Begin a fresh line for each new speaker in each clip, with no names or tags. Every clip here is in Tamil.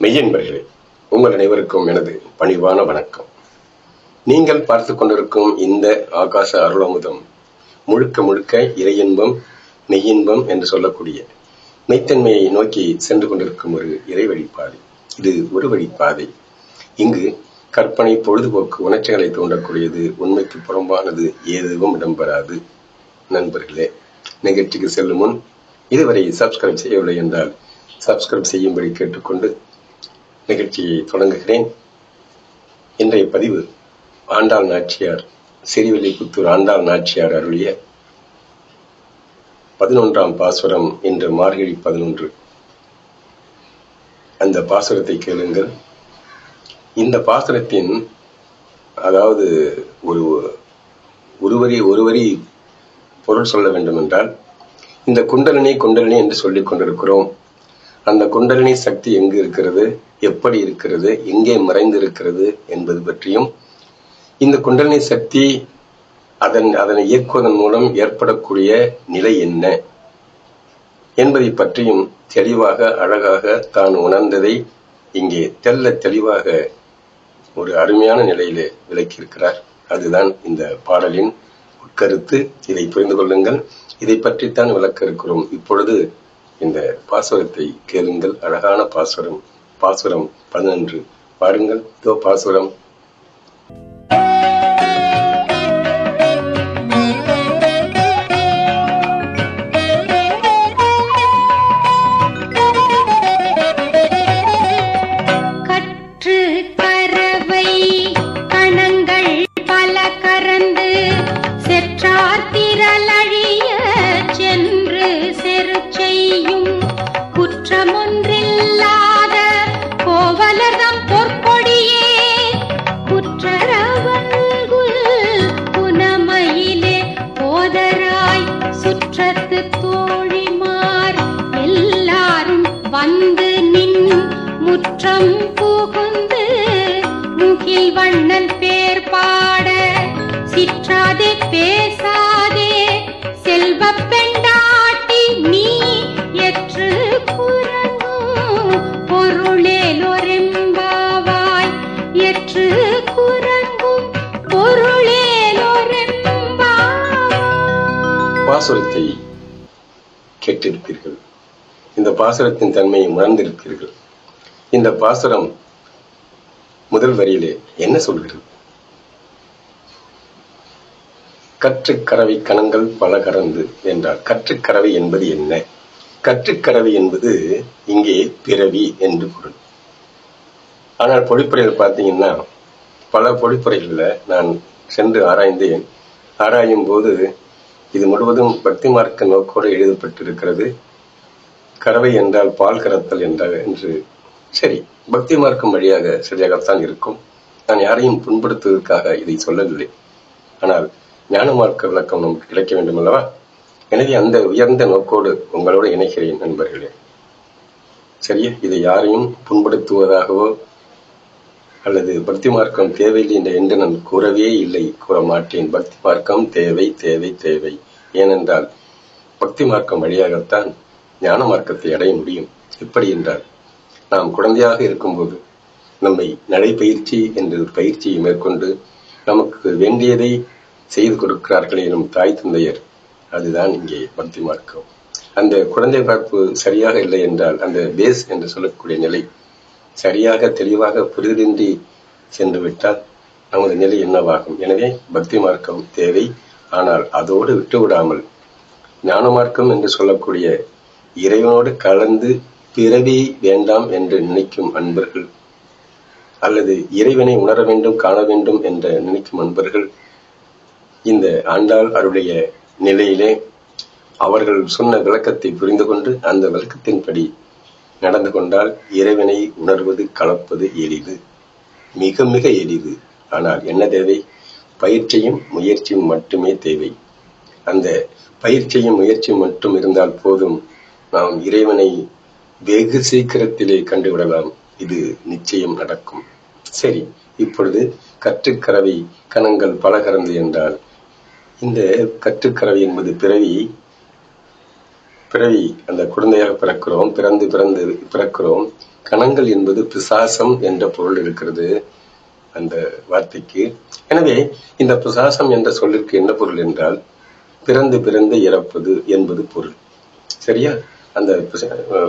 மெய்யன்பர்களே உங்கள் அனைவருக்கும் எனது பணிவான வணக்கம். நீங்கள் பார்த்து கொண்டிருக்கும் இந்த ஆகாச அருளமுதம் முழுக்க முழுக்க இறையின்பம் மெய்யின்பம் என்று சொல்லக்கூடிய மெய்த்தன்மையை நோக்கி சென்று கொண்டிருக்கும் ஒரு இறை வழிபாதை இது ஒரு வழிப்பாதை இங்கு கற்பனை பொழுதுபோக்கு உணர்ச்சிகளை தூண்டக்கூடியது உண்மைக்கு புறம்பானது எதுவும் இடம்பெறாது. நண்பர்களே நிகழ்ச்சிக்கு செல்லும் முன் இதுவரை சப்ஸ்கிரைப் செய்யவில்லை என்றால் சப்ஸ்கிரைப் செய்யும்படி கேட்டுக்கொண்டு நிகழ்ச்சியை தொடங்குகிறேன். இன்றைய பதிவு ஆண்டாள் நாச்சியார் சிறிவில்லிபுத்தூர் ஆண்டாள் நாச்சியார் அருளிய பதினொன்றாம் பாசுரம் இன்று மார்கழி பதினொன்று. அந்த பாசுரத்தை கேளுங்கள். இந்த பாசுரத்தின் அதாவது ஒரு ஒருவரி ஒருவரி பொருள் சொல்ல வேண்டும் என்றால் இந்த குண்டலினி குண்டலினி என்று சொல்லிக் கொண்டிருக்கிறோம். அந்த குண்டலினி சக்தி எங்கு இருக்கிறது? எப்படி இருக்கிறது எங்கே மறைந்து இருக்கிறது என்பது பற்றியும் இந்த குண்டலினி சக்தி அதன் அதனை இயக்குவதன் மூலம் ஏற்படக்கூடிய நிலை என்ன என்பதை பற்றியும் தெளிவாக அழகாக தான் உணர்ந்ததை இங்கே தெல்ல தெளிவாக ஒரு அருமையான நிலையிலே விளக்கியிருக்கிறார். அதுதான் இந்த பாடலின் உட்கருத்து இதை புரிந்து கொள்ளுங்கள். இதை பற்றித்தான் விளக்க இருக்கிறோம். இப்பொழுது இந்த பாசுரத்தை கேளுங்கள். அழகான பாசுரம். பாசுரம் பதினொன்று. பாருங்கள் இதோ பாசுரம். பாசுரத்தை கேட்டிருப்பீர்கள். இந்த பாசுரத்தின் தன்மையை உணர்ந்திருப்பீர்கள் இந்த பாசுரம் முதல் வரியிலே என்ன சொல்கிறது? கற்றுக்கறவை கணங்கள் பல கறந்து என்றால் கற்றுக்கறவை என்பது என்ன? கற்றுக்கறவை என்பது இங்கே பிறவி என்று பொருள். ஆனால் பொழிப்புரையில் பார்த்தீங்கன்னா பல பொழிப்புரைகளில் நான் சென்று ஆராய்ந்தேன். ஆராயும் போது இது முழுவதும் பக்தி மார்க்க நோக்கோடு எழுதப்பட்டிருக்கிறது. கறவை என்றால் பால் கறத்தல் என்றால் என்று. சரி பக்தி மார்க்கம் வழியாக சரியாகத்தான் இருக்கும். நான் யாரையும் புண்படுத்துவதற்காக இதை சொல்லவில்லை. ஆனால் ஞான மார்க்க விளக்கம் நமக்கு கிடைக்க வேண்டும் அல்லவா? எனவே அந்த உயர்ந்த நோக்கோடு உங்களோடு இணைகிறேன் நண்பர்களே. சரியா இதை யாரையும் புண்படுத்துவதாகவோ அல்லது பக்தி மார்க்கம் தேவையில்லை என்று நான் கூறவே இல்லை கூற மாட்டேன். பக்தி மார்க்கம் தேவை தேவை தேவை. ஏனென்றால் பக்தி மார்க்கம் வழியாகத்தான் ஞான மார்க்கத்தை அடைய முடியும். எப்படி என்றால் நாம் குழந்தையாக இருக்கும்போது நம்மை நடைப்பயிற்சி என்ற ஒரு பயிற்சியை மேற்கொண்டு நமக்கு வேண்டியதை செய்து கொடுக்கிறார்களே நம் தாய் தந்தையர் அதுதான் இங்கே பக்தி மார்க்கம். அந்த குழந்தை பார்ப்பு சரியாக இல்லை என்றால் அந்த பேஸ் என்று சொல்லக்கூடிய நிலை சரியாக தெளிவாக புரிதலின்றி சென்று விட்டால் நமது நிலை என்னவாகும்? எனவே பக்தி மார்க்கம் தேவை. ஆனால் அதோடு விட்டுவிடாமல் ஞான மார்க்கம் என்று சொல்லக்கூடிய இறைவனோடு கலந்து பிறவி வேண்டாம் என்று நினைக்கும் அன்பர்கள் அல்லது இறைவனை உணர வேண்டும் காண வேண்டும் என்று நினைக்கும் அன்பர்கள் இந்த ஆண்டாள் அருடைய நிலையிலே அவர்கள் சொன்ன விளக்கத்தை புரிந்து கொண்டு அந்த விளக்கத்தின்படி நடந்து கொண்டால் இறைவனை உணர்வது கலப்பது எளிது. மிக மிக எளிது. ஆனால் என்ன தேவை? பயிற்சியும் முயற்சியும் மட்டுமே தேவை. அந்த பயிற்சியும் முயற்சியும் மட்டும் இருந்தால் போதும். நாம் இறைவனை வெகு சீக்கிரத்திலே கண்டுவிடலாம். இது நிச்சயம் நடக்கும். சரி இப்பொழுது கற்றுக்கறவை கணங்கள் பல கறந்து என்றால் இந்த கற்றுக்கறவை என்பது பிறவி பிறவி அந்த குழந்தையாக பிறக்கிறோம் பிறந்து பிறந்து பிறக்கிறோம். கணங்கள் என்பது பிசாசம் என்ற பொருள் இருக்கிறது அந்த வார்த்தைக்கு. எனவே இந்த பிசாசம் என்ற சொல்லிற்கு என்ன பொருள் என்றால் பிறந்து பிறந்து இறப்பது என்பது பொருள். சரியா? அந்த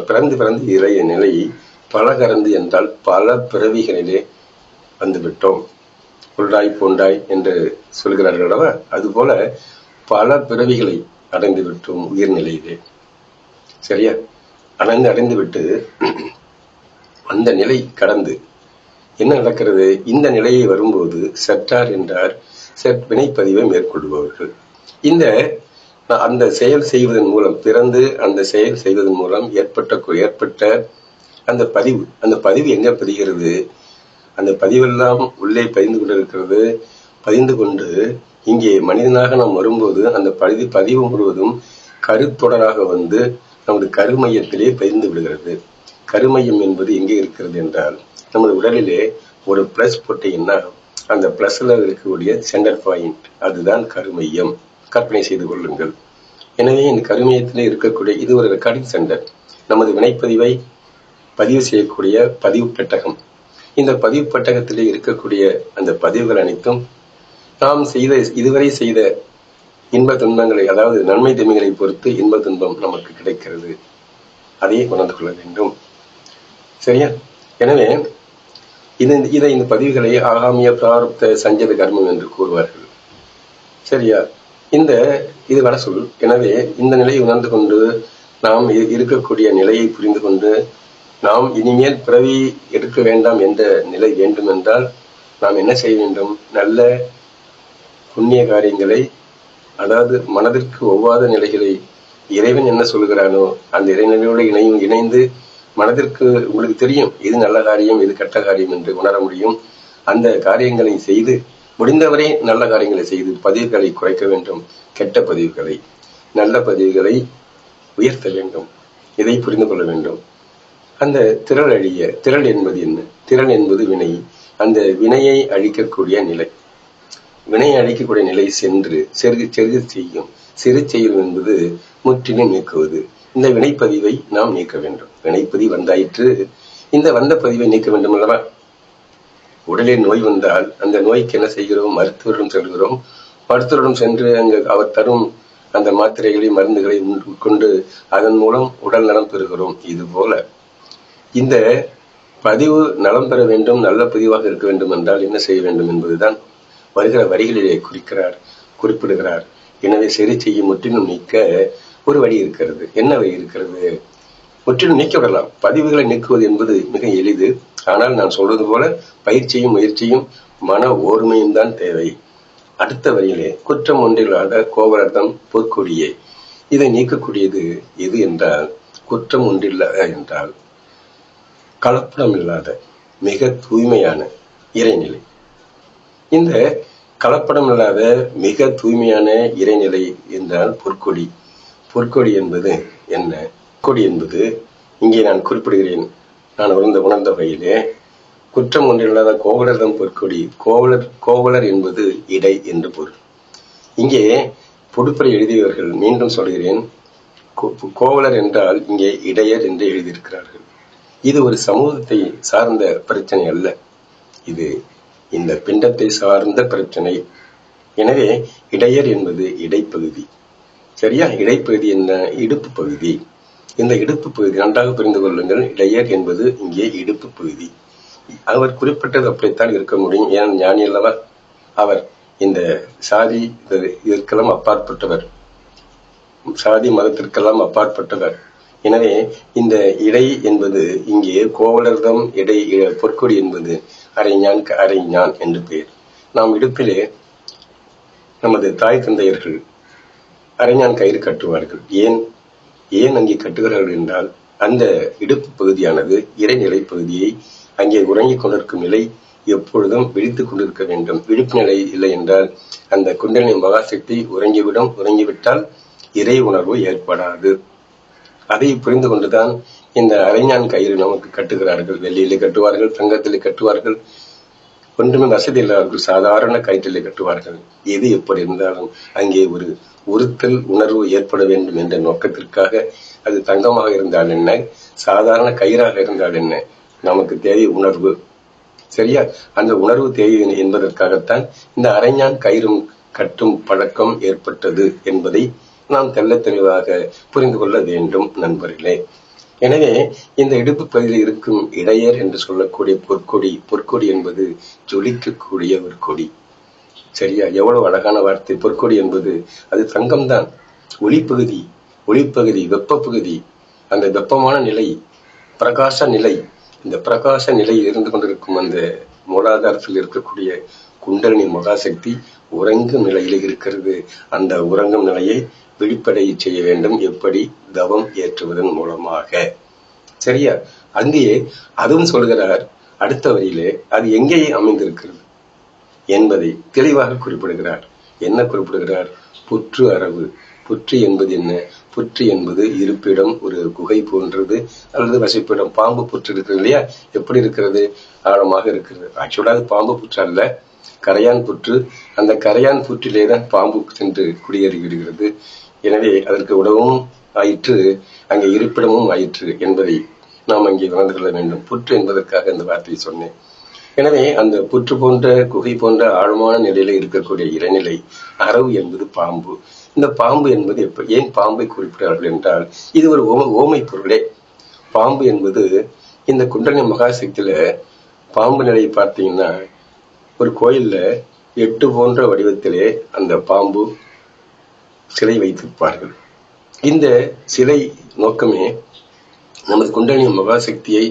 பிறந்து பிறந்து இறைய நிலை பலகரந்து என்றால் பல பிறவிகளிலே வந்துவிட்டோம். புல்லாய் பூண்டாய் என்று சொல்கிறார்கள் அல்லவா? அதுபோல பல பிறவிகளை அடைந்து விட்டோம் உயிர்நிலையிலே சரியா அனந்து அடைந்து விட்டு அந்த நிலை கடந்து என்ன நடக்கிறது? இந்த நிலையை வரும்போது செற்றார் என்றார். செற் வினைப்பதிவை மேற்கொள்பவர்கள். இந்த அந்த செயல் செய்வதன் மூலம் பிறந்து அந்த செயல் செய்வதன் மூலம் ஏற்பட்ட ஏற்பட்ட அந்த பதிவு அந்த பதிவு எங்க பதிகிறது அந்த பதிவெல்லாம் உள்ளே பதிந்து கொண்டிருக்கிறது. பதிந்து கொண்டு இங்கே மனிதனாக நாம் வரும்போது அந்த பதிவு பதிவு முழுவதும் கருத்தொடராக வந்து நமது கருமையத்திலே பதிந்து விடுகிறது. கருமையம் என்பது எங்கே இருக்கிறது என்றால் நமது உடலிலே ஒரு பிளஸ் போட்டீங்கன்னா அந்த பிளஸ்ல இருக்கக்கூடிய சென்டர் பாயிண்ட் அதுதான் கருமையம். கற்பனை செய்து கொள்ளுங்கள். எனவே இந்த கருமையத்திலே இருக்கக்கூடிய இது ஒரு ரெக்கார்டிங் சென்டர் நமது வினைப்பதிவை பதிவு செய்யக்கூடிய பதிவு பெட்டகம். இந்த பதிவு பெட்டகத்திலே இருக்கக்கூடிய அந்த பதிவுகள் அனைத்தும் நாம் செய்த இதுவரை செய்த இன்ப துன்பங்களை அதாவது நன்மை தீமைகளை பொறுத்து இன்ப துன்பம் நமக்கு கிடைக்கிறது. அதையே உணர்ந்து கொள்ள வேண்டும். சரியா? எனவே இது இதை இந்த பதிவுகளை ஆகாமிய பிராரப்த சஞ்சத கர்மம் என்று கூறுவார்கள். சரியா? இந்த இது வட சொல். எனவே இந்த நிலையை உணர்ந்து கொண்டு நாம் இருக்கக்கூடிய நிலையை புரிந்து கொண்டு நாம் இனிமேல் பிறவி எடுக்க வேண்டாம் என்ற நிலை வேண்டும் என்றால் நாம் என்ன செய்ய வேண்டும்? நல்ல புண்ணிய காரியங்களை அதாவது மனதிற்கு ஒவ்வாத நிலைகளை இறைவன் என்ன சொல்கிறானோ அந்த இறைநிலையோடு இணையும் இணைந்து மனதிற்கு உங்களுக்கு தெரியும் இது நல்ல காரியம் இது கெட்ட காரியம் என்று உணர முடியும். அந்த காரியங்களை செய்து முடிந்தவரை நல்ல காரியங்களை செய்து பதிவுகளை குறைக்க வேண்டும். கெட்ட பதிவுகளை நல்ல பதிவுகளை உயர்த்த வேண்டும். இதை புரிந்து கொள்ள வேண்டும். அந்த திரள் அழிய திரள் என்பது என்ன? திரள் என்பது வினை. அந்த வினையை அழிக்கக்கூடிய நிலை. வினையை அழிக்கக்கூடிய நிலை சென்று செருகு செருகு செய்யும். சிறு செய்யும் என்பது முற்றிலும் நீக்குவது. இந்த வினைப்பதிவை நாம் நீக்க வேண்டும். வினைப்பதிவு வந்தாயிற்று. இந்த வந்த பதிவை நீக்க வேண்டும் அல்லவா? உடலில் நோய் வந்தால் அந்த நோய்க்கு என்ன செய்கிறோம்? மருத்துவரிடம் செல்கிறோம். மருத்துவரிடம் சென்று அங்கு அவர் தரும் அந்த மாத்திரைகளை மருந்துகளை உட்கொண்டு அதன் மூலம் உடல் நலம் பெறுகிறோம். இது போல இந்த பதிவு நலம் பெற வேண்டும் நல்ல பதிவாக இருக்க வேண்டும் என்றால் என்ன செய்ய வேண்டும் என்பதுதான் வருகிற வரிகளிலே குறிக்கிறார் குறிப்பிடுகிறார். எனவே சரி செய்யும் முற்றிலும் நீக்க ஒரு வழி இருக்கிறது. என்ன வழி இருக்கிறது? முற்றிலும் நீக்கப்படலாம் பதிவுகளை நீக்குவது என்பது மிக எளிது. ஆனால் நான் சொல்றது போல பயிற்சியும் முயற்சியும் மன ஓர்மையும் தான் தேவை. அடுத்த வரியிலே குற்றம் ஒன்றில்லாத கோவலர்தம் பொற்கொடியே. இதை நீக்கக்கூடியது எது என்றால் குற்றம் ஒன்றில்லாத என்றால் கலப்படம் இல்லாத மிக தூய்மையான இறைநிலை. இந்த கலப்படம் இல்லாத மிக தூய்மையான இறைநிலை என்றால் பொற்கொடி. பொற்கொடி என்பது என்ன? கொடி என்பது இங்கே நான் குறிப்பிடுகிறேன் நான் உணர்ந்த உணர்ந்த வகையிலே குற்றம் ஒன்றில்லாத கோவலர்தம் பொற்கொடி. கோவலர் கோவலர் என்பது இடை என்று பொருள். இங்கே பொடுப்பரை எழுதியவர்கள் மீண்டும் சொல்கிறேன் கோ- கோவலர் என்றால் இங்கே இடையர் என்று எழுதியிருக்கிறார்கள். இது ஒரு சமூகத்தை சார்ந்த பிரச்சனை அல்ல. இது இந்த பிண்டத்தை சார்ந்த பிரச்சனை. எனவே இடையர் என்பது இடைப்பகுதி. சரியா? இடைப்பகுதி என்ன? இடுப்பு பகுதி. இந்த இடுப்பு பகுதி நன்றாக புரிந்து கொள்ளுங்கள். இடையர் என்பது இங்கே இடுப்பு பகுதி. அவர் குறிப்பிட்டது அப்படித்தான் இருக்க முடியும். ஏன் ஞானி அல்லவா அவர் இந்த சாதி இதற்கெல்லாம் அப்பாற்பட்டவர். சாதி மதத்திற்கெல்லாம் அப்பாற்பட்டவர். எனவே இந்த இடை என்பது இங்கே கோவலர்தம் இடை பொற்கொடி என்பது அரைஞான் க- அரைஞான் என்று பெயர். நாம் இடுப்பிலே நமது தாய் தந்தையர்கள் அரைஞான் கயிறு கட்டுவார்கள். ஏன்? ஏன் அங்கே கட்டுகிறார்கள் என்றால் அந்த இடுப்பு பகுதியானது இறைநிலை பகுதியை அங்கே உறங்கிக் கொண்டிருக்கும் நிலை எப்பொழுதும் விழித்துக் கொண்டிருக்க வேண்டும். விழிப்பு நிலை இல்லை என்றால் அந்த குண்டலினி மகாசக்தி உறங்கிவிடும் உறங்கிவிட்டால் இறை உணர்வு ஏற்படாது. அதை புரிந்து கொண்டுதான் இந்த அரைஞான் கயிறு நமக்கு கட்டுகிறார்கள். வெள்ளியிலே கட்டுவார்கள் தங்கத்திலே கட்டுவார்கள். ஒன்றுமே வசதி இல்லாதவர்கள் சாதாரண கயிற்றிலே கட்டுவார்கள். எது எப்படி இருந்தாலும் அங்கே ஒரு உறுத்தல் உணர்வு ஏற்பட வேண்டும் என்ற நோக்கத்திற்காக அது தங்கமாக இருந்தால் என்ன? சாதாரண கயிறாக இருந்தால் என்ன? நமக்கு தேவை உணர்வு. சரியா? அந்த உணர்வு தேவை என்பதற்காகத்தான் இந்த அரைஞான் கயிறும் கட்டும் பழக்கம் ஏற்பட்டது என்பதை நாம் தெள்ள தெளிவாக புரிந்து கொள்ள வேண்டும் நண்பர்களே. எனவே இந்த இடுப்பு பகுதியில் இருக்கும் இடையர் என்று சொல்லக்கூடிய பொற்கொடி பொற்கொடி என்பது ஜொலிக்கக்கூடிய ஒரு கொடி. சரியா? எவ்வளவு அழகான வார்த்தை. பொற்கொடி என்பது அது தங்கம்தான். ஒளிப்பகுதி ஒளிப்பகுதி வெப்ப பகுதி அந்த வெப்பமான நிலை பிரகாச நிலை. இந்த பிரகாச நிலையில் இருந்து கொண்டிருக்கும் அந்த மூலாதாரத்தில் இருக்கக்கூடிய குண்டலினி மகாசக்தி உறங்கும் நிலையில் இருக்கிறது. அந்த உறங்கும் நிலையை விழிப்படைய செய்ய வேண்டும். எப்படி? தவம் ஏற்றுவதன் மூலமாக. சரியா? அங்கேயே அதுவும் சொல்கிறார். அடுத்த வரியிலே அது எங்கே அமைந்திருக்கிறது என்பதை தெளிவாக குறிப்பிடுகிறார். என்ன குறிப்பிடுகிறார்? புற்று அரவு புற்று என்பது என்ன? புற்று என்பது இருப்பிடம் ஒரு குகை போன்றது அல்லது வசிப்பிடம். பாம்பு புற்று இருக்கிறது இல்லையா? எப்படி இருக்கிறது? ஆழமாக இருக்கிறது. ஆக்சுவலாக பாம்பு புற்று அல்ல. கரையான் புற்று. அந்த கரையான் புற்றிலே தான் பாம்பு சென்று குடியேறி விடுகிறது எனவே அதற்கு உணவும் ஆயிற்று அங்கே இருப்பிடமும் ஆயிற்று என்பதை நாம் அங்கே உணர்ந்து கொள்ள வேண்டும். புற்று என்பதற்காக இந்த வார்த்தையை சொன்னேன். எனவே அந்த புற்று போன்ற குகை போன்ற ஆழமான நிலையில இருக்கக்கூடிய இறைநிலை அரவு என்பது பாம்பு. இந்த பாம்பு என்பது எப்ப ஏன் பாம்பை குறிப்பிட்டார்கள் என்றால் இது ஒரு ஓம ஓமை பொருளே. பாம்பு என்பது இந்த குண்டலினி மகாசக்தியில பாம்பு நிலையை பார்த்தீங்கன்னா ஒரு கோயில்ல எட்டு போன்ற வடிவத்திலே அந்த பாம்பு சிலை வைத்திருப்பார்கள் இந்த சிலை நோக்கமே நமது குண்டலினி மகாசக்தியை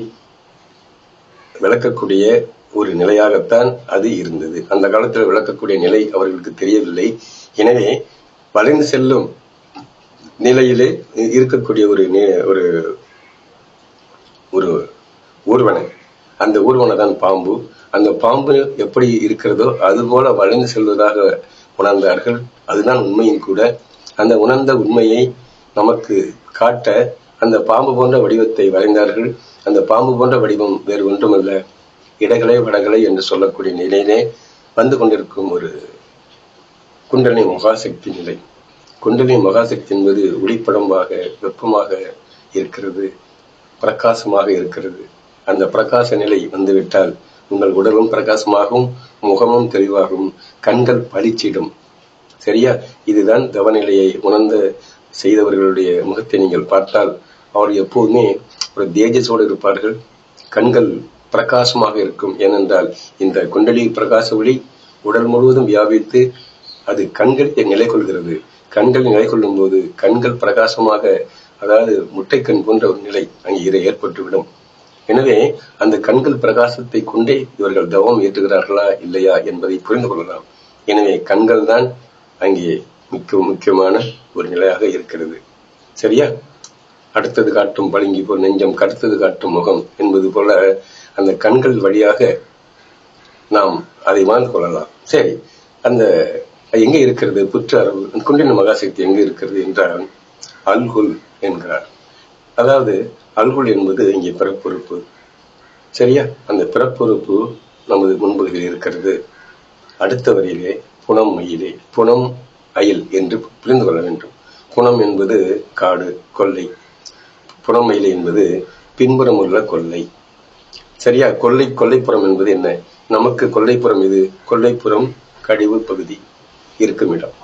விளக்கக்கூடிய ஒரு நிலையாகத்தான் அது இருந்தது. அந்த காலத்தில் விளக்கக்கூடிய நிலை அவர்களுக்கு தெரியவில்லை. எனவே வளைந்து செல்லும் நிலையிலே இருக்கக்கூடிய ஒரு ஒரு ஒரு ஊர்வனை. அந்த ஊர்வனை தான் பாம்பு. அந்த பாம்பு எப்படி இருக்கிறதோ அது போல வளைந்து செல்வதாக உணர்ந்தார்கள். அதுதான் உண்மையும் கூட அந்த உணர்ந்த உண்மையை நமக்கு காட்ட அந்த பாம்பு போன்ற வடிவத்தை வரைந்தார்கள். அந்த பாம்பு போன்ற வடிவம் வேறு ஒன்றுமல்ல. இடகலை வடகலை என்று சொல்லக்கூடிய நிலையிலே வந்து கொண்டிருக்கும் ஒரு குண்டலி மகாசக்தி நிலை. குண்டலி மகாசக்தி என்பது ஒளிப்படமாக வெப்பமாக இருக்கிறது பிரகாசமாக இருக்கிறது. அந்த பிரகாச நிலை வந்துவிட்டால் உங்கள் உடலும் பிரகாசமாகும் முகமும் தெளிவாகும் கண்கள் பளிச்சிடும். சரியா? இதுதான் தவநிலையை உணர்ந்த செய்தவர்களுடைய முகத்தை நீங்கள் பார்த்தால் அவர் எப்போதுமே ஒரு தேஜஸோடு இருப்பார்கள். கண்கள் பிரகாசமாக இருக்கும். ஏனென்றால் இந்த குண்டலி பிரகாச ஒளி உடல் முழுவதும் வியாபித்து அது கண்களில் நிலை கொள்கிறது கண்கள் நிலை கொள்ளும் போது கண்கள் பிரகாசமாக அதாவது முட்டைக்கண் போன்ற ஒரு நிலை அங்கே ஏற்பட்டுவிடும். எனவே அந்த கண்கள் பிரகாசத்தை கொண்டே இவர்கள் தவம் ஏற்றுகிறார்களா இல்லையா என்பதை புரிந்து கொள்ளலாம். எனவே கண்கள் தான் அங்கே மிக்க முக்கியமான ஒரு நிலையாக இருக்கிறது. சரியா? அடுத்தது காட்டும் பளிங்கி போல் நெஞ்சம் கடுத்தது காட்டும் முகம் என்பது போல அந்த கண்கள் வழியாக நாம் அதை வாழ்ந்து கொள்ளலாம். சரி அந்த எங்கே இருக்கிறது? புற்று குண்டின மகாசக்தி எங்கே இருக்கிறது என்றால் அல்குல் என்கிறார். அதாவது அல்குல் என்பது இங்கே பிறப்புறுப்பு. சரியா? அந்த பிறப்புறுப்பு நமது முன்பகுதியில் இருக்கிறது. அடுத்த வரியிலே புனம் மயிலே புனம் அயில் என்று புரிந்து கொள்ள வேண்டும். புனம் என்பது காடு கொள்ளை புனம் மயிலை என்பது பின்புறம் உள்ள கொள்ளை சரியா? கொல்லை கொல்லைப்புறம் என்பது என்ன? நமக்கு கொல்லைப்புறம் இது கொல்லைப்புறம் கழிவு பகுதி இருக்கும் இடம்.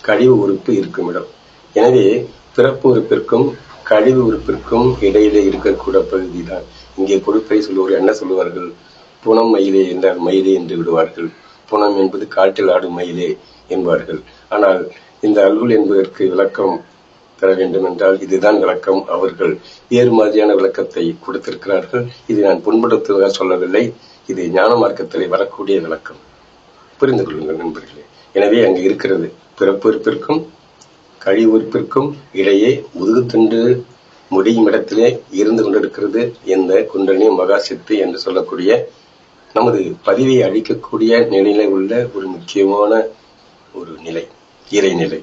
கழிவு உறுப்பு இருக்கும் இடம். எனவே பிறப்பு உறுப்பிற்கும் கழிவு உறுப்பிற்கும் இடையிலே இருக்கக்கூட பகுதி தான் இங்கே கொடுப்பை சொல்லுவோர் என்ன சொல்லுவார்கள்? புனம் மயிலே என்றால் மயிலே என்று விடுவார்கள். புனம் என்பது காட்டில் ஆடும் மயிலே என்பார்கள். ஆனால் இந்த அல்குல் என்பதற்கு விளக்கம் பெற வேண்டும் என்றால் இதுதான் விளக்கம் அவர்கள். வேறு மாதிரியான விளக்கத்தை கொடுத்திருக்கிறார்கள். இது நான் புண்படுத்துவதாக சொல்லவில்லை. இது ஞான மார்க்கத்தில் வரக்கூடிய விளக்கம். புரிந்து கொள்ளுங்கள் நண்பர்களே. எனவே அங்கு இருக்கிறது. பிறப்பு இருப்பிற்கும் கழி கழிவுறுப்பிற்கும் இடையே முதுகுத்தண்டு முடியும் இடத்திலே இருந்து கொண்டிருக்கிறது இந்த குண்டலினி மகாசித்து என்று சொல்லக்கூடிய நமது பதிவை அழிக்கக்கூடிய நிலையில உள்ள ஒரு முக்கியமான ஒரு நிலை இறைநிலை.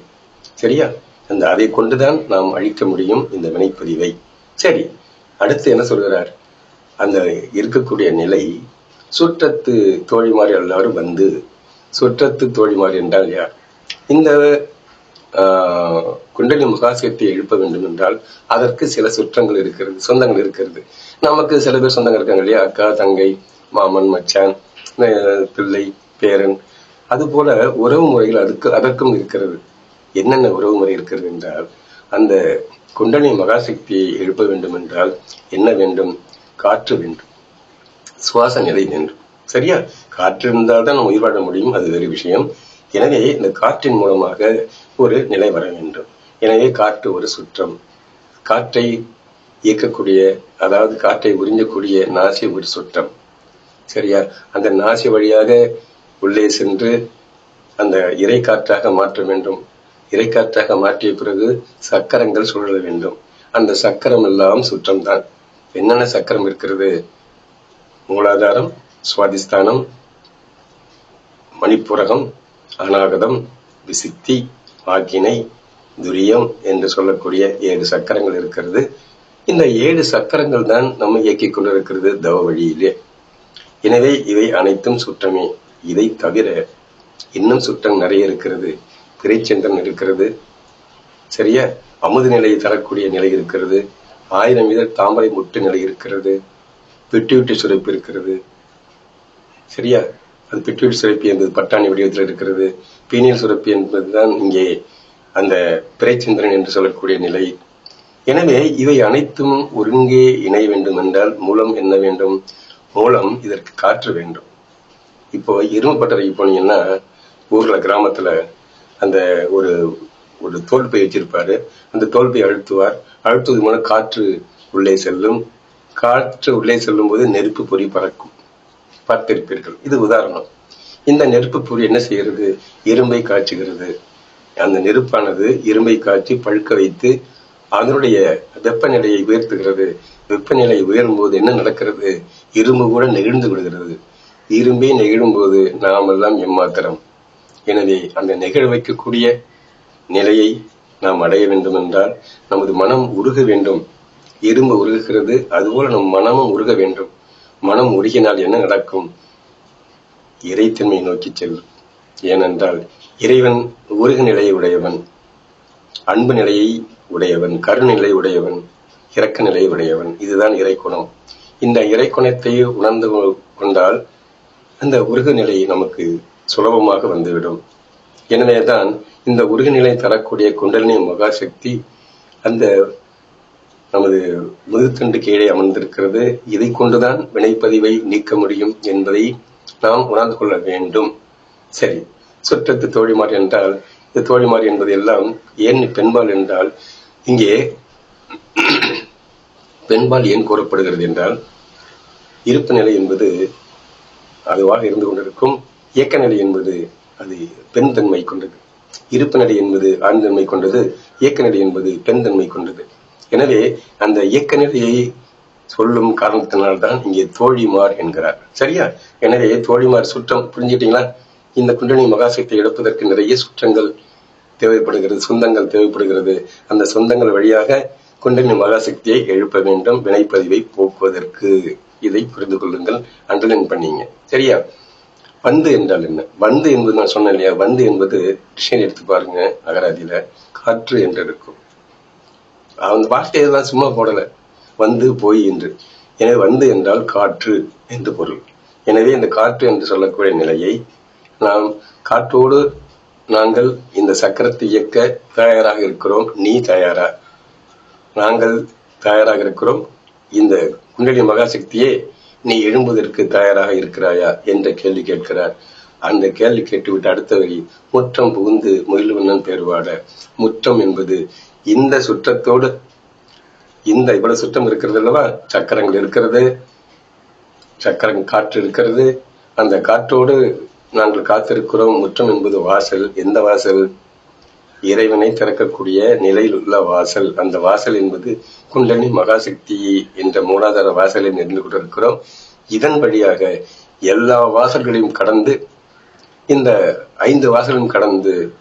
சரியா? அந்த அதை கொண்டுதான் நாம் அழிக்க முடியும் இந்த வினைப்பதிவை. சரி அடுத்து என்ன சொல்கிறார்? அந்த இருக்கக்கூடிய நிலை சுற்றத்து தோழிமார் எல்லாரும் வந்து சுற்றத்து தோழிமார் என்றால் யார்? இந்த குண்டலி மகாசக்தியை எழுப்ப வேண்டும் என்றால் அதற்கு சில சுற்றங்கள் இருக்கிறது சொந்தங்கள் இருக்கிறது. நமக்கு சில பேர் சொந்தங்கள் இருக்காங்க இல்லையா? அக்கா தங்கை மாமன் மச்சான் பிள்ளை பேரன். அதுபோல உறவு முறைகள் அதுக்கு அதற்கும் இருக்கிறது. என்னென்ன உறவு முறை இருக்கிறது என்றால் அந்த குண்டலி மகாசக்தியை எழுப்ப வேண்டும் என்றால் என்ன வேண்டும்? காற்று வேண்டும். சுவாச நிலை வேண்டும். சரியா? காற்று இருந்தால் தான் நம்ம உயிர் வாழ முடியும். அது வேறு விஷயம். எனவே இந்த காற்றின் மூலமாக ஒரு நிலை வர வேண்டும். எனவே காற்று ஒரு சுற்றம். காற்றை இயக்கக்கூடிய அதாவது காற்றை உறிஞ்சக்கூடிய நாசி ஒரு சுற்றம். சரியா? அந்த நாசி வழியாக உள்ளே சென்று அந்த இறை காற்றாக மாற்ற வேண்டும். இறை காற்றாக மாற்றிய பிறகு சக்கரங்கள் சுழல வேண்டும். அந்த சக்கரம் எல்லாம் சுற்றம்தான். என்னென்ன சக்கரம் இருக்கிறது? மூலாதாரம் சுவாதிஸ்தானம் மணிப்புரகம் அநாகதம் விசித்தி ஆக்கினை துரியம் என்று சொல்லக்கூடிய ஏழு சக்கரங்கள் இருக்கிறது. இந்த ஏழு சக்கரங்கள் தான் நம்ம இயக்கிக் கொண்டிருக்கிறது தவ வழியிலே. எனவே இவை அனைத்தும் சுற்றமே. இதை தவிர இன்னும் சுற்றம் நிறைய இருக்கிறது. திரைச்சந்திரன் இருக்கிறது. சரியா? அமுது நிலையை தரக்கூடிய நிலை இருக்கிறது. ஆயிரம் இதழ் தாமரை முட்டு நிலை இருக்கிறது. பிட்டுவிட்டு சுரப்பு இருக்கிறது. சரியா? அது பிட்டுவிட்டு சுரப்பி என்பது பட்டாணி வடிவத்தில் இருக்கிறது. பீனியல் சுரப்பி என்பதுதான் இங்கே அந்த பிரேச்சந்திரன் என்று சொல்லக்கூடிய நிலை. எனவே இவை அனைத்தும் ஒருங்கே இணைய வேண்டும் என்றால் மூலம் என்ன வேண்டும்? மூலம் இதற்கு காற்று வேண்டும். இப்போ இரும்பு பட்டறைக்கு போனீங்கன்னா ஊர்ல கிராமத்துல அந்த ஒரு ஒரு தோல்பை வச்சிருப்பாரு. அந்த தோல்பை அழுத்துவார். அழுத்துவது மூலம் காற்று உள்ளே செல்லும். காற்று உள்ளே செல்லும் போது நெருப்பு பொறி பறக்கும். பார்த்திருப்பீர்கள். இது உதாரணம். இந்த நெருப்பு பொறி என்ன செய்கிறது? இரும்பை காய்ச்சுகிறது. அந்த நெருப்பானது இரும்பை காய்ச்சி பழுக்க வைத்து அதனுடைய வெப்பநிலையை உயர்த்துகிறது. வெப்பநிலை உயரும் போது என்ன நடக்கிறது? இரும்பு கூட நெகிழ்ந்து விடுகிறது. இரும்பே நெகிழும் போது நாம் எல்லாம் எம்மாத்திரம். எனவே அந்த நெகிழ வைக்கக்கூடிய நிலையை நாம் அடைய வேண்டும் என்றால் நமது மனம் உருக வேண்டும். இரும்பு உருகுகிறது அதுபோல நம் மனமும் உருக வேண்டும். மனம் உருகினால் என்ன நடக்கும்? இறைத்தன்மை நோக்கி செல்லும். ஏனென்றால் இறைவன் உருகு நிலையை உடையவன் அன்பு நிலையை உடையவன் கருநிலை உடையவன் இறக்க நிலை உடையவன். இதுதான் இறைக்குணம். இந்த இறைக்குணத்தை உணர்ந்து கொண்டால் அந்த உருகு நிலை நமக்கு சுலபமாக வந்துவிடும். எனவேதான் இந்த உருக நிலை தரக்கூடிய குண்டலினி மகாசக்தி அந்த நமது முதுகுத்தண்டு கீழே அமர்ந்திருக்கிறது. இதை கொண்டுதான் வினைப்பதிவை நீக்க முடியும் என்பதை நாம் உணர்ந்து கொள்ள வேண்டும். சரி. சுற்றத்து தோழிமார் என்றால் இந்த தோழிமார் என்பது எல்லாம் ஏன் பெண்பால் என்றால் இங்கே பெண்பால் ஏன் கூறப்படுகிறது என்றால் இருப்பு நிலை என்பது அதுவாக இருந்து கொண்டிருக்கும் இயக்க நிலை என்பது அது பெண் தன்மை கொண்டது. இருப்பு நிலை என்பது ஆண் தன்மை கொண்டது இயக்க நிலை என்பது பெண் தன்மை கொண்டது. எனவே அந்த இயக்க நிலையை சொல்லும் காரணத்தினால்தான் இங்கே தோழிமார் என்கிறார். சரியா? எனவே தோழிமார் சுற்றம் புரிஞ்சுட்டீங்களா இந்த குண்டலினி மகாசக்தியை எடுப்பதற்கு நிறைய சுற்றங்கள் தேவைப்படுகிறது சொந்தங்கள் தேவைப்படுகிறது. அந்த சொந்தங்கள் வழியாக குண்டலினி மகாசக்தியை எழுப்ப வேண்டும் வினைப்பதிவை போக்குவதற்கு. இதை புரிந்து கொள்ளுங்கள் அண்டர்லைன் பண்ணீங்க. சரியா? வந்து என்றால் என்ன? வந்து என்பது நான் சொன்னேன் இல்லையா? வந்து என்பது டிக்ஷனரி எடுத்து பாருங்க அகராதியில. காற்று என்று இருக்கும். அந்த வார்த்தையை தான் சும்மா போடல. வந்து போய் என்று எனவே வந்து என்றால் காற்று என்று பொருள். எனவே இந்த காற்று என்று சொல்லக்கூடிய நிலையை நாம் காற்றோடு நாங்கள் இந்த சக்கரத்தை இயக்க தயாராக இருக்கிறோம். நீ தயாரா? நாங்கள் தயாராக இருக்கிறோம். இந்த குண்டலி மகாசக்தியே நீ எழும்புவதற்கு தயாராக இருக்கிறாயா? என்ற கேள்வி கேட்கிறார். அந்த கேள்வி கேட்டுவிட்டு அடுத்த வரி முற்றம் புகுந்து முயல்வண்ணன் பேர்வாட முற்றம் என்பது இந்த சுற்றத்தோடு இந்த இவ்வளவு சுற்றம் இருக்கிறது அல்லவா? சக்கரங்கள் இருக்கிறது சக்கரம் காற்று இருக்கிறது. அந்த காற்றோடு நாங்கள் காத்திருக்கிறோம். முற்றம் என்பது வாசல். எந்த வாசல்? இறைவனை திறக்கக்கூடிய நிலையில் உள்ள வாசல். அந்த வாசல் என்பது குண்டலி மகாசக்தி என்ற மூலாதார வாசலில் நின்று கொண்டிருக்கிறோம். இதன் வழியாக எல்லா வாசல்களையும் கடந்து இந்த ஐந்து வாசலும் கடந்து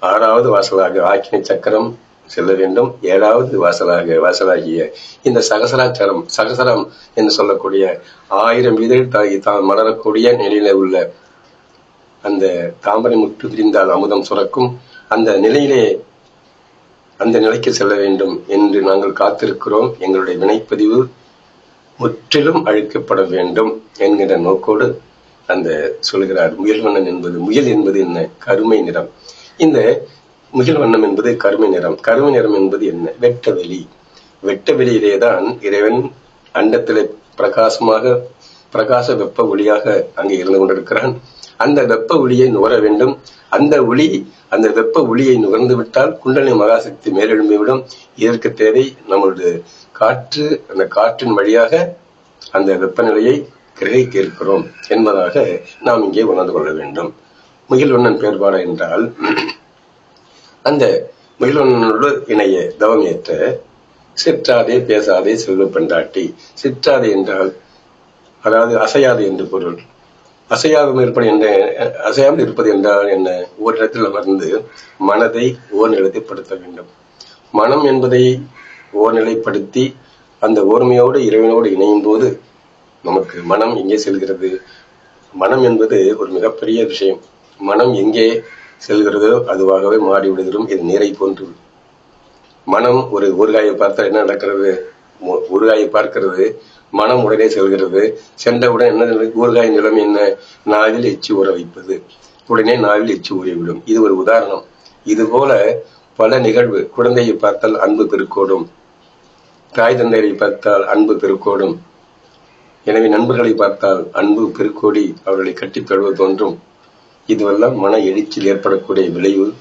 ஆறாவது வாசலாக ஆக்கினை சக்கரம் செல்ல வேண்டும். ஏழாவது வாசலாக வாசலாகிய இந்த சகசராச்சாரம் சகசரம் என்று சொல்லக்கூடிய ஆயிரம் இதழ் தாகி தான் மலரக்கூடிய நிலையில உள்ள அந்த தாமரை முற்று விரிந்தால் அமுதம் சுரக்கும். அந்த நிலையிலே அந்த நிலைக்கு செல்ல வேண்டும் என்று நாங்கள் காத்திருக்கிறோம். எங்களுடைய வினைப்பதிவு முற்றிலும் அழிக்கப்பட வேண்டும் என்கிற நோக்கோடு அந்த சொல்கிறார். முயல் வண்ணம் என்பது முயல் என்பது என்ன? கருமை நிறம். இந்த முயல் வண்ணம் என்பது கருமை நிறம். கருமை நிறம் என்பது என்ன? வெட்ட வெளி. வெட்ட வெளியிலேதான் இறைவன் அண்டத்திலே பிரகாசமாக பிரகாச வெப்ப ஒளியாக அங்கே இருந்து கொண்டிருக்கிறான். அந்த வெப்ப ஒளியை நுகர வேண்டும். அந்த ஒளி அந்த வெப்ப ஒளியை நுகர்ந்து விட்டால் குண்டலி மகாசக்தி மேலெழும்பிவிடும் இதற்கு தேவை நம்மளுடைய காற்று. அந்த காற்றின் வழியாக அந்த வெப்பநிலையை கிரகிக்க இருக்கிறோம் என்பதாக நாம் இங்கே உணர்ந்து கொள்ள வேண்டும். முகிலொன்னன் பேர்பாடு என்றால் அந்த முகில்வண்ணனோடு இணைய தவம் ஏற்ற சிற்றாதே பேசாதே செல்வ பெண்டாட்டி. சிற்றாதே என்றால் அதாவது அசையாது என்று பொருள். அசையாமல் இருப்பது என்ன? அசையாமல் இருப்பது என்றால் என்ன? ஒரு இடத்தில் அமர்ந்து மனதை ஓர்நிலைப்படுத்த வேண்டும். மனம் என்பதை ஓர்நிலைப்படுத்தி அந்த ஓர்மையோடு இறைவனோடு இணையும் போது நமக்கு மனம் எங்கே செல்கிறது? மனம் என்பது ஒரு மிகப்பெரிய விஷயம். மனம் எங்கே செல்கிறதோ அதுவாகவே மாறிவிடுகிறோம். இது நீரை போன்று மனம் ஒரு ஊறுகாயை பார்த்தால் என்ன நடக்கிறது? ஊறுகாயை பார்க்கிறது. மனம் உடனே செல்கிறது. சென்றவுடன் என்ன ஊறுகாய் நிலம் என்ன? நாவில் எச்சி ஊற வைப்பது. உடனே நாவில் எச்சி ஊறிவிடும். இது ஒரு உதாரணம். இது போல பல நிகழ்வு குழந்தையை பார்த்தால் அன்பு பெருக்கோடும் தாய் தந்தையரை பார்த்தால் அன்பு பெருக்கோடும் எனவே நண்பர்களை பார்த்தால் அன்பு பெருக்கோடி அவர்களை கட்டித் தழுவ தோன்றும். இதுவெல்லாம் மன எழுச்சியில் ஏற்படக்கூடிய விளைவு.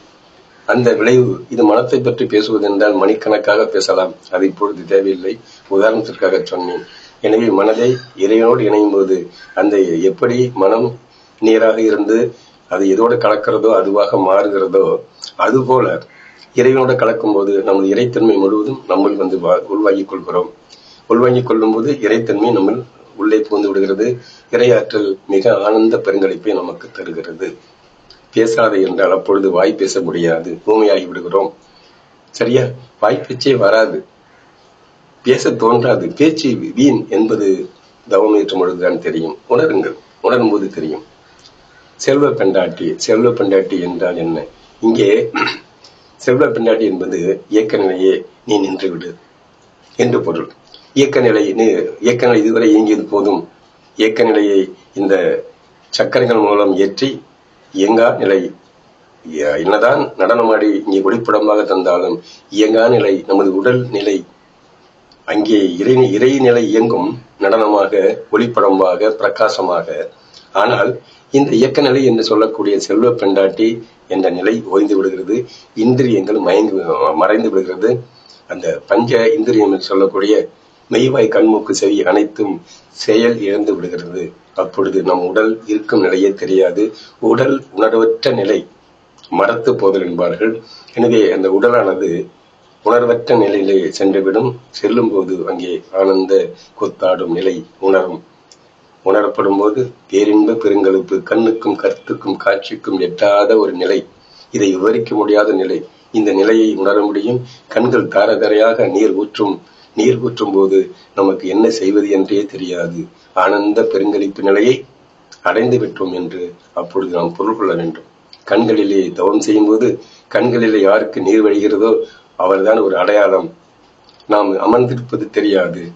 அந்த விளைவு இது மனத்தை பற்றி பேசுவதென்றால் மணிக்கணக்காக பேசலாம். அது இப்பொழுது தேவையில்லை. உதாரணத்திற்காக சொன்னேன். எனவே மனதை இறைவனோடு இணையும் போது அந்த எப்படி மனம் நீராக இருந்து அது எதோடு கலக்கிறதோ அதுவாக மாறுகிறதோ அதுபோல இறைவனோடு கலக்கும்போது நமது இறைத்தன்மை முழுவதும் நம்மில் வந்து வா- உள்வாங்கிக் கொள்கிறோம். உள்வாங்கிக் கொள்ளும் போது இறைத்தன்மை நம்மில் உள்ளே புகுந்து விடுகிறது. இறையாற்றல் மிக ஆனந்த பெருங்களிப்பை நமக்கு தருகிறது. பேசாதே என்றால் அப்பொழுது வாய் பேச முடியாது. ஊமையாகி விடுகிறோம். சரியா? வாய்ப்பேச்சே வராது. பேச தோன்றாது. பேச்சு வீண் என்பது தவமேற்றும் பொழுதுதான் தெரியும். உணருங்கள். உணரும் போது தெரியும். செல்வ பெண்டாட்டி செல்வ பெண்டாட்டி என்றால் என்ன? இங்கே செல்வ பெண்டாட்டி என்பது இயக்க நிலையே நீ நின்று விடு என்று பொருள். இயக்க நிலை நீ- இயக்க நிலை இதுவரை இயங்கியது போதும். இயக்க நிலையை இந்த சக்கரங்கள் மூலம் ஏற்றி இயங்கா நிலை. என்னதான் நடனமாடி இங்கே ஒளிப்படமாக தந்தாலும் இயங்கா நிலை நமது உடல் நிலை அங்கே இறை இறைநிலை இயங்கும் நடனமாக ஒளிப்படமாக பிரகாசமாக. ஆனால் இந்த இயக்க நிலை என்று சொல்லக்கூடிய செல்வ பெண்டாட்டி என்ற நிலை ஓய்ந்து விடுகிறது. இந்திரியங்கள் மயங்கி மறைந்து விடுகிறது. அந்த பஞ்ச இந்திரியம் என்று சொல்லக்கூடிய மெய்வாய் கண்மூக்கு செவி அனைத்தும் செயல் இழந்து விடுகிறது. அப்பொழுது நம் உடல் இருக்கும் நிலையே தெரியாது. உடல் உணர்வற்ற நிலை மரத்து போதல் என்பார்கள். எனவே அந்த உடலானது உணர்வற்ற நிலையிலே சென்றுவிடும். செல்லும் போது அங்கே ஆனந்த கொத்தாடும் நிலை உணரும். உணரப்படும் போது பேரின்ப பெருங்கழுப்பு கண்ணுக்கும் கருத்துக்கும் காட்சிக்கும் எட்டாத ஒரு நிலை. இதை விவரிக்க முடியாத நிலை. இந்த நிலையை உணர முடியும். கண்கள் தாரதாரையாக நீர் ஊற்றும். நீர் ஊற்றும் போது நமக்கு என்ன செய்வது என்றே தெரியாது. ஆனந்த பெருங்களிப்பு நிலையை அடைந்து விட்டோம் என்று அப்பொழுது நாம் பொருள் கொள்ள வேண்டும். கண்களிலே தவம் செய்யும் போது கண்களிலே யாருக்கு நீர் வழிகிறதோ அவர்தான் ஒரு அடையாளம். நாம் அமர்ந்திருப்பது தெரியாது.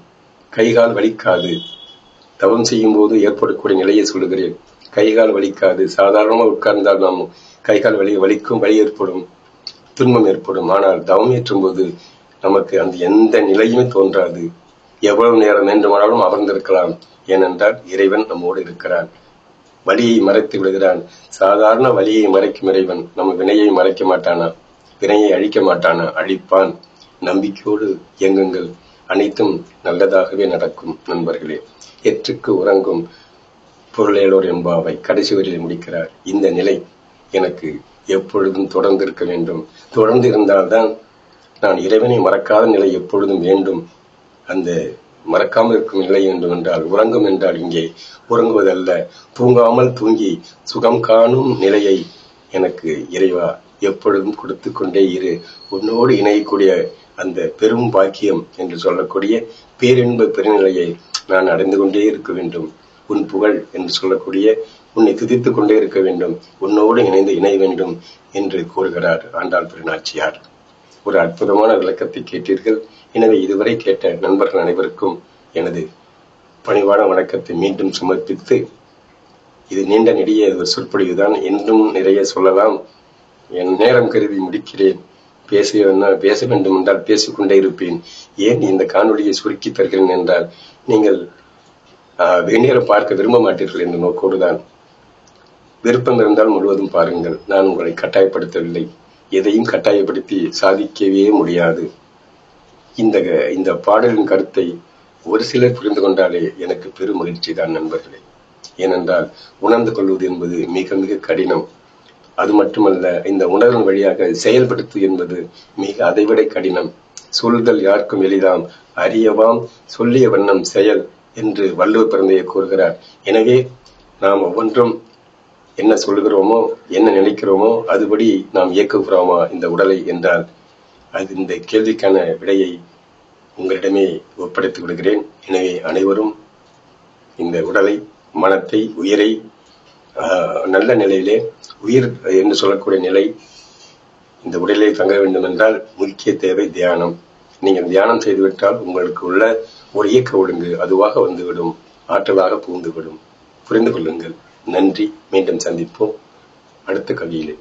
கைகால் வலிக்காது. தவம் செய்யும் போது ஏற்படக்கூடிய நிலையை சொல்லுகிறேன். கைகால் வலிக்காது. சாதாரணமாக உட்கார்ந்தால் நாம் கைகால் வலி வலிக்கும் வலி ஏற்படும். துன்பம் ஏற்படும். ஆனால் தவம் ஏற்றும் போது நமக்கு அந்த எந்த நிலையுமே தோன்றாது. எவ்வளவு நேரம் வேண்டுமானாலும் அமர்ந்திருக்கலாம். ஏனென்றால் இறைவன் நம்மோடு இருக்கிறான். வலியை மறைத்து விடுகிறான். சாதாரண வலியை மறைக்கும் இறைவன் நம்ம வினையை மறைக்க மாட்டானா? வினையை அழிக்க மாட்டான அழிப்பான். நம்பிக்கையோடு இயங்குங்கள். அனைத்தும் நல்லதாகவே நடக்கும் நண்பர்களே. எற்றுக்கு உறங்கும் பொருளேலோர் என்பாவை கடைசி வரியில் முடிக்கிறார். இந்த நிலை எனக்கு எப்பொழுதும் தொடர்ந்து இருக்க வேண்டும். தொடர்ந்து இருந்தால்தான் நான் இறைவனை மறக்காத நிலை எப்பொழுதும் வேண்டும். அந்த மறக்காமல் இருக்கும் நிலை வேண்டும் என்றால் உறங்கும் என்றால் இங்கே உறங்குவதல்ல. தூங்காமல் தூங்கி சுகம் காணும் நிலையை எனக்கு இறைவா எப்பொழுதும் கொடுத்து கொண்டே இரு. உன்னோடு இணையக்கூடிய அந்த பெரும் பாக்கியம் என்று சொல்லக்கூடிய பேரின்ப பெருநிலையை நான் அடைந்து கொண்டே இருக்க வேண்டும். உன் புகழ் என்று சொல்லக்கூடிய உன்னை துதித்துக் கொண்டே இருக்க வேண்டும். உன்னோடு இணைந்து இணைய வேண்டும் என்று கூறுகிறார் ஆண்டாள் பெருநாச்சியார். ஒரு அற்புதமான விளக்கத்தை கேட்டீர்கள். எனவே இதுவரை கேட்ட நண்பர்கள் அனைவருக்கும் எனது பணிவான வணக்கத்தை மீண்டும் சமர்ப்பித்து இது நீண்ட நெடிய ஒரு சொற்பொழிவுதான். என்றும் நிறைய சொல்லலாம். என் நேரம் கருதி முடிக்கிறேன். பேச பேச வேண்டும் என்றால் பேசிக்கொண்டே இருப்பேன். ஏன் இந்த காணொலியை சுருக்கி தருகிறேன் என்றால் நீங்கள் ஆஹ், பார்க்க விரும்ப மாட்டீர்கள் என்ற நோக்கோடுதான். விருப்பம் இருந்தால் முழுவதும் பாருங்கள். நான் உங்களை கட்டாயப்படுத்தவில்லை. எதையும் கட்டாயப்படுத்தி சாதிக்கவே முடியாது. இந்த இந்த பாடலின் கருத்தை ஒரு சிலர் புரிந்து கொண்டாலே எனக்கு பெரும் மகிழ்ச்சி தான் நண்பர்களே. ஏனென்றால் உணர்ந்து கொள்வது என்பது மிக மிக கடினம். அது மட்டுமல்ல இந்த உணர்வின் வழியாக செயல்படுத்து என்பது மிக அதைவிட கடினம். சொல்தல் யாருக்கும் எளிதாம். அறியவாம் சொல்லிய வண்ணம் செயல் என்று வள்ளுவர் பிறந்தையை கூறுகிறார். எனவே நாம் ஒவ்வொன்றும் என்ன சொல்கிறோமோ என்ன நினைக்கிறோமோ அதுபடி நாம் இயக்குகிறோமா இந்த உடலை என்றால் அது இந்த கேள்விக்கான விடையை உங்களிடமே ஒப்படைத்து விடுகிறேன் எனவே அனைவரும் இந்த உடலை மனத்தை உயிரை நல்ல நிலையிலே உயிர் என்று சொல்லக்கூடிய நிலை இந்த உடலை தங்க வேண்டும் என்றால் முக்கிய தேவை தியானம். நீங்கள் தியானம் செய்துவிட்டால் உங்களுக்கு உள்ள ஒரு இயக்க ஒழுங்கு அதுவாக வந்துவிடும். ஆற்றலாக பூந்துவிடும் புரிந்து கொள்ளுங்கள். நன்றி. மீண்டும் சந்திப்போம். அடுத்த கவியிலே.